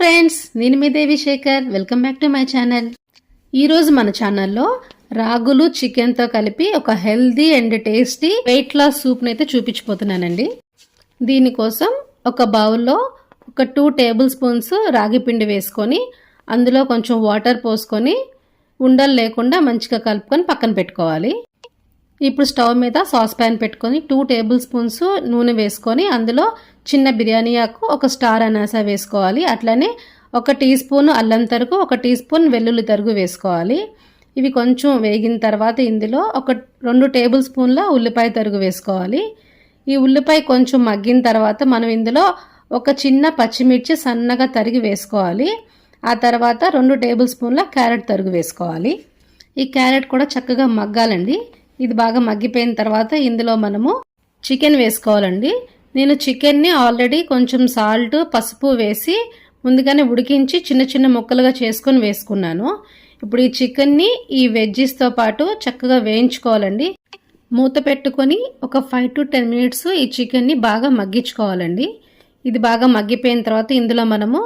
Friends నేను మీ Devi Shekhar. Welcome back to my channel. ఈరోజు మన ఛానల్లో రాగులు చికెన్తో కలిపి ఒక healthy and tasty weight loss సూప్ని అయితే చూపించిపోతున్నానండి దీనికోసం ఒక బౌల్లో ఒక టూ టేబుల్ స్పూన్స్ రాగి పిండి వేసుకొని అందులో కొంచెం వాటర్ పోసుకొని ఉండలు లేకుండా మంచిగా కలుపుకొని పక్కన పెట్టుకోవాలి. ఇప్పుడు స్టవ్ మీద సాస్ ప్యాన్ పెట్టుకొని టూ టేబుల్ స్పూన్స్ నూనె వేసుకొని అందులో చిన్న బిర్యానీ ఆకు ఒక స్టార్ అనాస వేసుకోవాలి. అట్లనే ఒక టీ స్పూన్ అల్లం తరుగు ఒక టీ స్పూన్ వెల్లుల్లి తరుగు వేసుకోవాలి. ఇవి కొంచెం వేగిన తర్వాత ఇందులో ఒక రెండు టేబుల్ స్పూన్ల ఉల్లిపాయ తరుగు వేసుకోవాలి. ఈ ఉల్లిపాయ కొంచెం మగ్గిన తర్వాత మనం ఇందులో ఒక చిన్న పచ్చిమిర్చి సన్నగా తరిగి వేసుకోవాలి. ఆ తర్వాత రెండు టేబుల్ స్పూన్ల క్యారెట్ తరుగు వేసుకోవాలి. ఈ క్యారెట్ కూడా చక్కగా మగ్గాలండి. ఇది బాగా మగ్గిపోయిన తర్వాత ఇందులో మనము చికెన్ వేసుకోవాలండి. నేను చికెన్ని ఆల్రెడీ కొంచెం సాల్ట్ పసుపు వేసి ముందుగానే ఉడికించి చిన్న చిన్న ముక్కలుగా చేసుకొని వేసుకున్నాను. ఇప్పుడు ఈ చికెన్ని ఈ వెజ్జీస్తో పాటు చక్కగా వేయించుకోవాలండి. మూత పెట్టుకొని ఒక ఫైవ్ టు టెన్ మినిట్స్ ఈ చికెన్ని బాగా మగ్గించుకోవాలండి. ఇది బాగా మగ్గిపోయిన తర్వాత ఇందులో మనము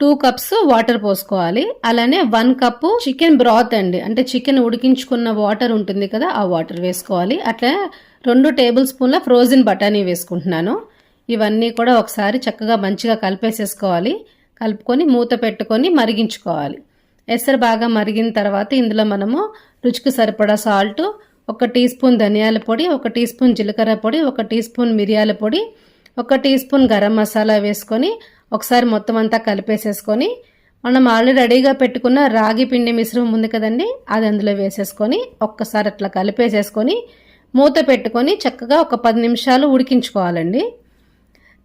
టూ కప్స్ వాటర్ పోసుకోవాలి. అలానే వన్ కప్పు చికెన్ బ్రాత్ అండి. అంటే చికెన్ ఉడికించుకున్న వాటర్ ఉంటుంది కదా ఆ వాటర్ వేసుకోవాలి. అట్లా రెండు టేబుల్ స్పూన్ల ఫ్రోజన్ బఠానీ వేసుకుంటున్నాను. ఇవన్నీ కూడా ఒకసారి చక్కగా మంచిగా కలిపేసేసుకోవాలి. కలుపుకొని మూత పెట్టుకొని మరిగించుకోవాలి. ఎసరు బాగా మరిగిన తర్వాత ఇందులో మనము రుచికి సరిపడా సాల్ట్ ఒక టీ స్పూన్ ధనియాల పొడి ఒక టీ స్పూన్ జీలకర్ర పొడి ఒక టీ స్పూన్ మిరియాల పొడి ఒక టీ స్పూన్ గరం మసాలా వేసుకొని ఒకసారి మొత్తం అంతా కలిపేసేసుకొని మనం ఆల్రెడీ రెడీగా పెట్టుకున్న రాగి పిండి మిశ్రమం ఉంది కదండి అది అందులో వేసేసుకొని ఒక్కసారి అట్లా కలిపేసేసుకొని మూత పెట్టుకొని చక్కగా ఒక పది నిమిషాలు ఉడికించుకోవాలండి.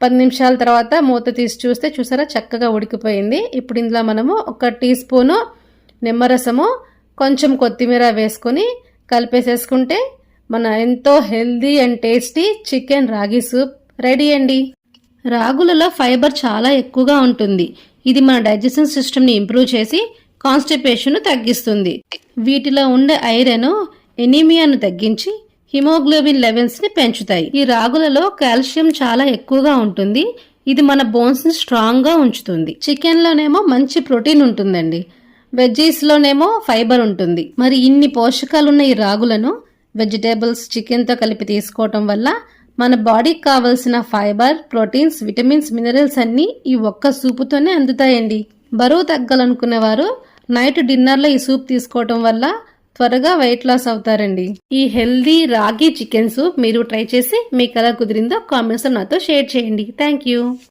పది నిమిషాల తర్వాత మూత తీసి చూస్తే చూసారా చక్కగా ఉడికిపోయింది. ఇప్పుడు ఇందులో మనము ఒక టీ స్పూను నిమ్మరసము కొంచెం కొత్తిమీర వేసుకొని కలిపేసేసుకుంటే మన ఎంతో healthy and tasty chicken ragi soup ready అండి. రాగులలో ఫైబర్ చాలా ఎక్కువగా ఉంటుంది. ఇది మన డైజెషన్ సిస్టమ్ని ఇంప్రూవ్ చేసి కాన్స్టిపేషన్ను తగ్గిస్తుంది. వీటిలో ఉండే ఐరన్ ఎనీమియాను తగ్గించి హిమోగ్లోబిన్ లెవెల్స్ని పెంచుతాయి. ఈ రాగులలో కాల్షియం చాలా ఎక్కువగా ఉంటుంది. ఇది మన బోన్స్ని స్ట్రాంగ్గా ఉంచుతుంది. చికెన్లోనేమో మంచి ప్రోటీన్ ఉంటుందండి. వెజ్జీస్లోనేమో ఫైబర్ ఉంటుంది. మరి ఇన్ని పోషకాలున్న ఈ రాగులను వెజిటేబుల్స్ చికెన్తో కలిపి తీసుకోవటం వల్ల మన బాడీకి కావలసిన ఫైబర్ ప్రోటీన్స్ విటమిన్స్ మినరల్స్ అన్నీ ఈ ఒక్క సూపుతోనే అందుతాయండి. బరువు తగ్గాలనుకునేవారు నైట్ డిన్నర్లో ఈ సూప్ తీసుకోవటం వల్ల త్వరగా వెయిట్ లాస్ అవుతారండి. ఈ హెల్దీ రాగి చికెన్ సూప్ మీరు ట్రై చేసి మీకు ఎలా కుదిరిందో కామెంట్స్ నాతో షేర్ చేయండి. Thank you